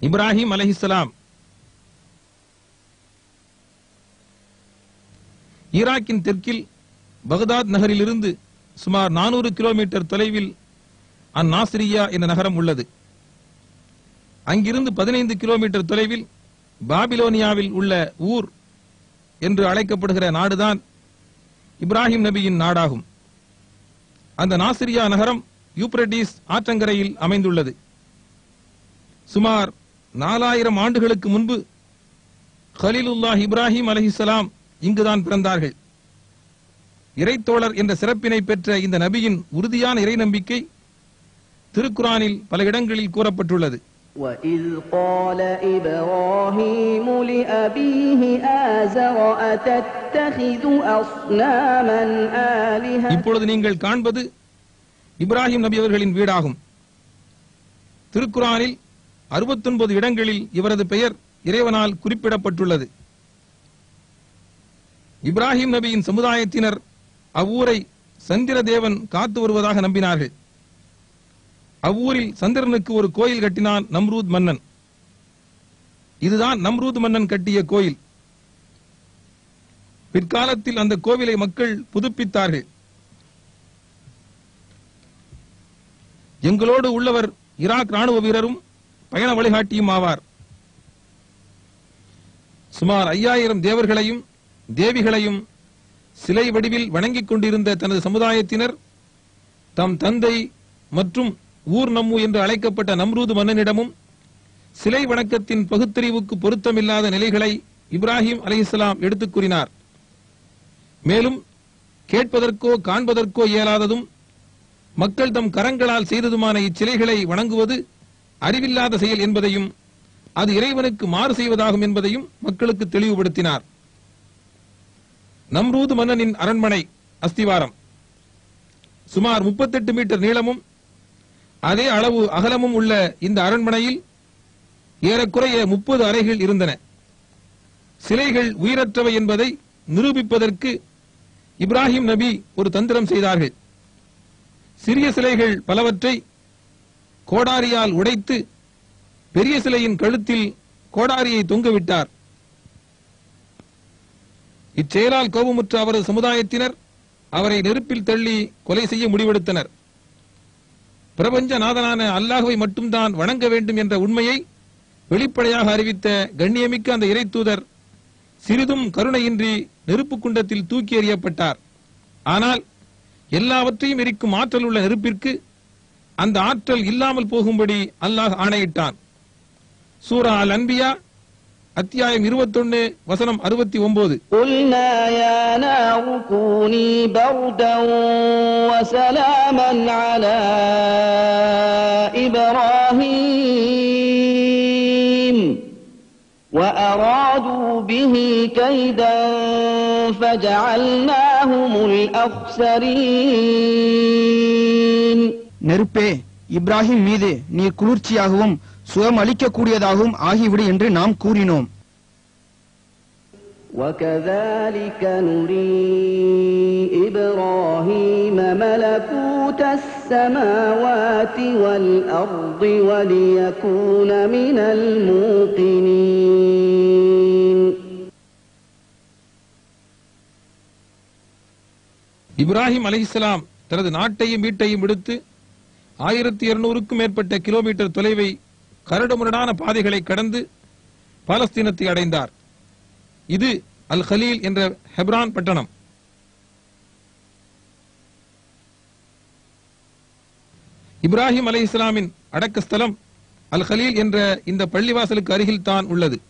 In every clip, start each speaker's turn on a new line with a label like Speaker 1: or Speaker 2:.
Speaker 1: இப்ராஹிம் அலைஹிஸ்ஸலாம். ஈராக்கின் தெற்கில் பகதாத் நகரிலிருந்து சுமார் நானூறு கிலோமீட்டர் தொலைவில் அந்நாசிரியா என்ற நகரம் உள்ளது. அங்கிருந்து பதினைந்து கிலோமீட்டர் தொலைவில் பாபிலோனியாவில் உள்ள ஊர் என்று அழைக்கப்படுகிற நாடுதான் இப்ராஹிம் நபியின் நாடாகும். அந்த நாசிரியா நகரம் யூப்ரட்டிஸ் ஆற்றங்கரையில் அமைந்துள்ளது. சுமார் நாலாயிரம் ஆண்டுகளுக்கு முன்பு கலீலுல்லாஹ் இப்ராஹிம் அலைஹிஸ்ஸலாம் இங்குதான் பிறந்தார்கள் இறைத்தோழர் என்ற சிறப்பினை பெற்ற இந்த நபியின் உறுதியான இறை நம்பிக்கை திருக்குரானில் பல இடங்களில் கூறப்பட்டுள்ளது
Speaker 2: وإذ قال إبراهيم لأبيه آزر أتتخذ أصناما آلهة
Speaker 1: இப்பொழுது நீங்கள் காண்பது இப்ராஹிம் நபி அவர்களின் வீடாகும் திருக்குரானில் 69 இடங்களில் இவரது பெயர் இறைவனால் குறிப்பிடப்பட்டுள்ளது. இப்ராஹிம் நபியின் சமுதாயத்தினர் அவ்வூரை சந்திர தேவன் காத்து வருவதாக நம்பினார்கள். அவ்வூரில் சந்திரனுக்கு ஒரு கோயில் கட்டினான் நம்ரூத் மன்னன். இதுதான் நம்ரூத் மன்னன் கட்டிய கோயில். பிற்காலத்தில் அந்த கோவிலை மக்கள் புதுப்பித்தார்கள். எங்களோடு உள்ளவர் ஈராக் ராணுவ வீரரும் பயண வழிகாட்டியும் ஆவார். சுமார் ஐயாயிரம் தேவர்களையும் தேவிகளையும் சிலை வடிவில் வணங்கிக் கொண்டிருந்த தனது சமுதாயத்தினர் தம் தந்தை மற்றும் ஊர் நம்மு என்று அழைக்கப்பட்ட நம்ரூது மன்னனிடமும் சிலை வணக்கத்தின் பகுத்தறிவுக்கு பொருத்தமில்லாத நிலைகளை இப்ராஹிம் அலைஹிஸ்ஸலாம் எடுத்துக் கூறினார். மேலும் கேட்பதற்கோ காண்பதற்கோ இயலாததும் மக்கள் தம் கரங்களால் செய்ததுமான இச்சிலைகளை வணங்குவது அறிவில்லாத செயல் என்பதையும் அது இறைவனுக்கு மாறு செய்வதாகும் என்பதையும் மக்களுக்கு தெளிவுபடுத்தினார். நம்ரூது மன்னனின் அரண்மனை அஸ்திவாரம். சுமார் 38 மீட்டர் நீளமும் அதே அளவு அகலமும் உள்ள இந்த அரண்மனையில் ஏறக்குறைய முப்பது அறைகள் இருந்தன. சிலைகள் உயிரற்றவை என்பதை நிரூபிப்பதற்கு இப்ராஹிம் நபி ஒரு தந்திரம் செய்தார்கள். சிறிய சிலைகள் பலவற்றை கோடாரியால் உடைத்து பெரிய சிலையின் கழுத்தில் கோடாரியை தொங்கவிட்டார். இச்செயலால் கோபமுற்ற அவரது சமுதாயத்தினர் அவரை நெருப்பில் தள்ளி கொலை செய்ய முடிவெடுத்தனர். பிரபஞ்ச நாதனான அல்லாஹுவை மட்டும்தான் வணங்க வேண்டும் என்ற உண்மையை வெளிப்படையாக அறிவித்த கண்ணியமிக்க அந்த இறைத்தூதர் சிறிதும் கருணையின்றி நெருப்பு குண்டத்தில் தூக்கி எறியப்பட்டார். ஆனால் எல்லாவற்றையும் எரிக்கும் ஆற்றல் உள்ள நெருப்பிற்கு அந்த ஆற்றல் இல்லாமல் போகும்படி அல்லாஹ் ஆணையிட்டான் சூரா அல் அன்பியா அத்தியாயம் 21 வசனம் 69
Speaker 2: قلنا يا نار كوني بردا وسلاما على إبراهيم وأرادوا به كيدا فجعلناهم الأخسرين
Speaker 3: நெருப்பே இப்ராஹிம் மீது நீர் குளிர்ச்சியாகவும் சுகம் அளிக்கக்கூடியதாகவும் ஆகிவிடு என்று நாம் கூறினோம்
Speaker 2: وكذلك نري إبراهيم ملكوت السماوات والأرض وليكون من الموقنين
Speaker 1: இப்ராஹிம் அலைஹிஸ்ஸலாம் தனது நாட்டையும் வீட்டையும் விடுத்து ஆயிரத்தி இருநூறுக்கும் மேற்பட்ட கிலோமீட்டர் தொலைவை கரடுமுரடான பாதைகளை கடந்து பாலஸ்தீனத்தை அடைந்தார். இது அல் ஹலீல் என்ற ஹெப்ரான் பட்டணம். இப்ராஹிம் அலை இஸ்லாமின் அடக்கஸ்தலம் அல் ஹலீல் என்ற இந்த பள்ளிவாசலுக்கு அருகில் தான் உள்ளது.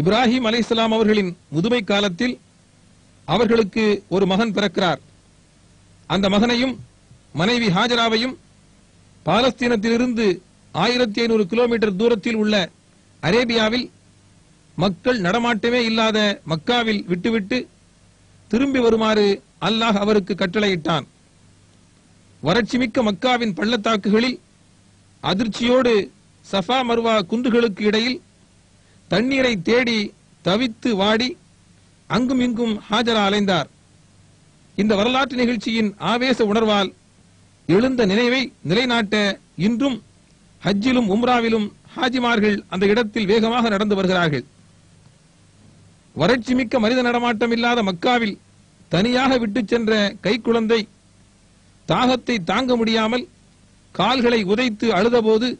Speaker 1: இப்ராஹிம் அலை அவர்களின் முதுமை காலத்தில் அவர்களுக்கு ஒரு மகன் பிறக்கிறார். அந்த மகனையும் மனைவி ஹாஜராவையும் பாலஸ்தீனத்திலிருந்து ஆயிரத்தி ஐநூறு கிலோமீட்டர் தூரத்தில் உள்ள அரேபியாவில் மக்கள் நடமாட்டமே இல்லாத மக்காவில் விட்டுவிட்டு திரும்பி வருமாறு அல்லாஹ் அவருக்கு கட்டளையிட்டான். வறட்சிமிக்க மக்காவின் பள்ளத்தாக்குகளில் அதிர்ச்சியோடு சஃபா மர்வா குன்றுகளுக்கு இடையில் தண்ணீரை தேடி தவித்து வாடி அங்கும் இங்கும் ஹாஜரா அலைந்தார். இந்த வரலாற்று நிகழ்ச்சியின் ஆவேச உணர்வால் எழுந்த நினைவை நிலைநாட்ட இன்றும் ஹஜ்ஜிலும் உம்ராவிலும் ஹாஜிமார்கள் அந்த இடத்தில் வேகமாக நடந்து வருகிறார்கள். வறட்சி மிக்க மனித நடமாட்டம் இல்லாத மக்காவில் தனியாக விட்டுச் சென்ற கைக்குழந்தை தாகத்தை தாங்க முடியாமல் கால்களை உதைத்து அழுதபோது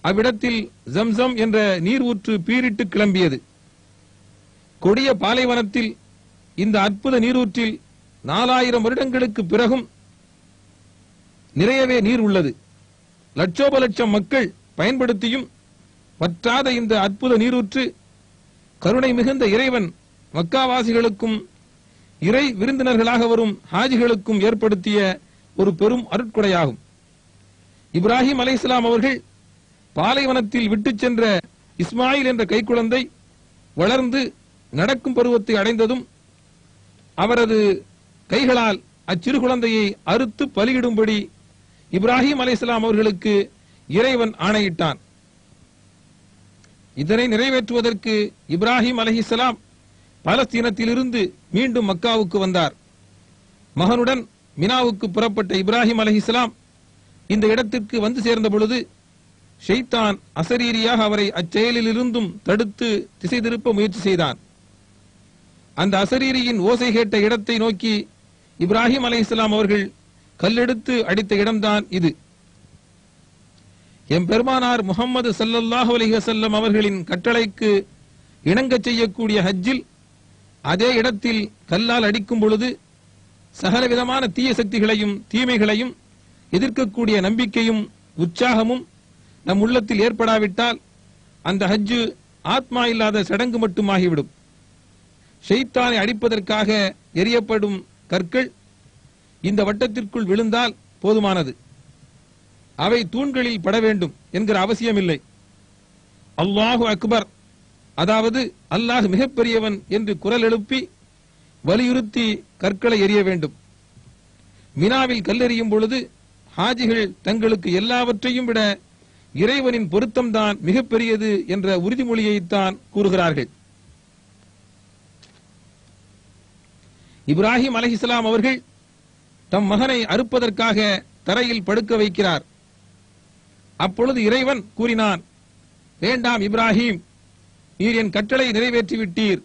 Speaker 1: அவ்விடத்தில் ஜம்சம் என்ற நீர் ஊற்று பீரிட்டு கிளம்பியது. கொடிய பாலைவனத்தில் இந்த அற்புத நீரூற்றில் நாலாயிரம் வருடங்களுக்கு பிறகும் நிறையவே நீர் உள்ளது. லட்சோப லட்சம் மக்கள் பயன்படுத்தியும் வற்றாத இந்த அற்புத நீரூற்று கருணை மிகுந்த இறைவன் மக்காவாசிகளுக்கும் இறை விருந்தினர்களாக வரும் ஹாஜிகளுக்கும் ஏற்படுத்திய ஒரு பெரும் அருட்கொடையாகும். இப்ராஹிம் அலைஸ்லாம் அவர்கள் பாலைவனத்தில் விட்டுச் சென்ற இஸ்மாயில் என்ற கைக்குழந்தை வளர்ந்து நடக்கும் பருவத்தை அடைந்ததும் அவரது கைகளால் அச்சிறு குழந்தையை அறுத்து பலியிடும்படி இப்ராஹிம் அலைஹிஸ்ஸலாம் அவர்களுக்கு இறைவன் ஆணையிட்டான். இதனை நிறைவேற்றுவதற்கு இப்ராஹிம் அலஹிசலாம் பாலஸ்தீனத்திலிருந்து மீண்டும் மக்காவுக்கு வந்தார். மகனுடன் மினாவுக்கு புறப்பட்ட இப்ராஹிம் அலைஹிஸ்ஸலாம் இந்த இடத்திற்கு வந்து சேர்ந்த பொழுது ஷெய்தான் அசரீரியாக அவரை அச்செயலிலிருந்தும் தடுத்து திசை திருப்ப முயற்சி செய்தான். அந்த அசரீரியின் ஓசை கேட்ட இடத்தை நோக்கி இப்ராஹிம் அலைஹிஸ்ஸலாம் அவர்கள் கல்லெடுத்து அடித்த இடம்தான் இது. எம் பெருமானார் முகம்மது ஸல்லல்லாஹு அவர்களின் கட்டளைக்கு இணங்கச் செய்யக்கூடிய ஹஜ்ஜில் அதே இடத்தில் கல்லால் அடிக்கும் பொழுது சகலவிதமான தீய சக்திகளையும் தீமைகளையும் எதிர்க்கக்கூடிய நம்பிக்கையும் உற்சாகமும் நம் உள்ளத்தில் ஏற்படாவிட்டால் அந்த ஹஜ்ஜு ஆத்மா இல்லாத சடங்கு மட்டுமாகிவிடும். ஷெய்தானை அடிப்பதற்காக எரியப்படும் கற்கள் இந்த வட்டத்திற்குள் விழுந்தால் போதுமானது. அவை தூண்களில் பட வேண்டும் என்கிற அவசியமில்லை. அல்லாஹு அக்பர் அதாவது அல்லாஹ் மிகப்பெரியவன் என்று குரல் எழுப்பி வலியுறுத்தி கற்களை எரிய வேண்டும். மினாவில் கல்லெறியும் பொழுது ஹாஜிகள் தங்களுக்கு எல்லாவற்றையும் விட இறைவனின் பொருத்தம்தான் மிகப்பெரியது என்ற உறுதிமொழியைத்தான் கூறுகிறார்கள். இப்ராஹிம் அலஹிஸ்லாம் அவர்கள் தம் மகனை அறுப்பதற்காக தரையில் படுக்க வைக்கிறார். அப்பொழுது இறைவன் கூறினான் வேண்டாம் இப்ராஹிம் நீர் என் கட்டளை நிறைவேற்றி விட்டீர்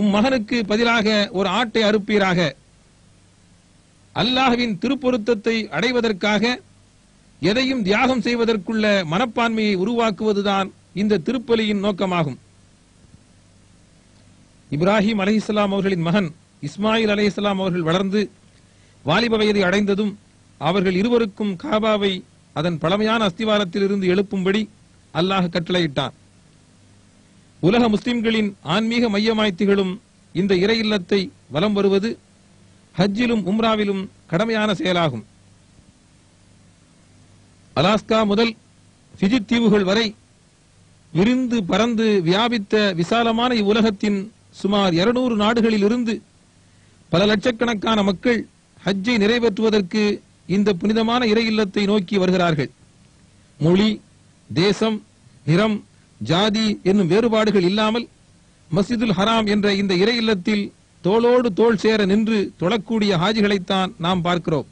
Speaker 1: உம் மகனுக்கு பதிலாக ஒரு ஆட்டை அறுப்பீராக. அல்லாஹுவின் திருப்பொருத்தத்தை அடைவதற்காக எதையும் தியாகம் செய்வதற்குள்ள மனப்பான்மையை உருவாக்குவதுதான் இந்த திருப்பலியின் நோக்கமாகும். இப்ராஹிம் அலைஹிஸ்ஸலாம் அவர்களின் மகன் இஸ்மாயில் அலைஹிஸ்ஸலாம் அவர்கள் வளர்ந்து வாலிப வயதை அடைந்ததும் அவர்கள் இருவருக்கும் காபாவை அதன் பழமையான அஸ்திவாரத்திலிருந்து எழுப்பும்படி அல்லாஹ் கட்டளையிட்டார் உலக முஸ்லிம்களின் ஆன்மீக மையமாய் திகழும் இந்த இறை இல்லத்தை வலம் வருவது ஹஜ்ஜிலும் உம்ராவிலும் கடமையான செயலாகும். அலாஸ்கா முதல் பிஜி தீவுகள் வரை விரிந்து பறந்து வியாபித்த விசாலமான இவ்வுலகத்தின் சுமார் 200 நாடுகளில் இருந்து பல லட்சக்கணக்கான மக்கள் ஹஜ்ஜை நிறைவேற்றுவதற்கு இந்த புனிதமான இறை இல்லத்தை நோக்கி வருகிறார்கள். மொழி தேசம் நிறம் ஜாதி என்னும் வேறுபாடுகள் இல்லாமல் மஸ்ஜிதுல் ஹராம் என்ற இந்த இறை இல்லத்தில் தோளோடு தோள் சேர நின்று தொழக்கூடிய ஹாஜிகளைத்தான் நாம் பார்க்கிறோம்.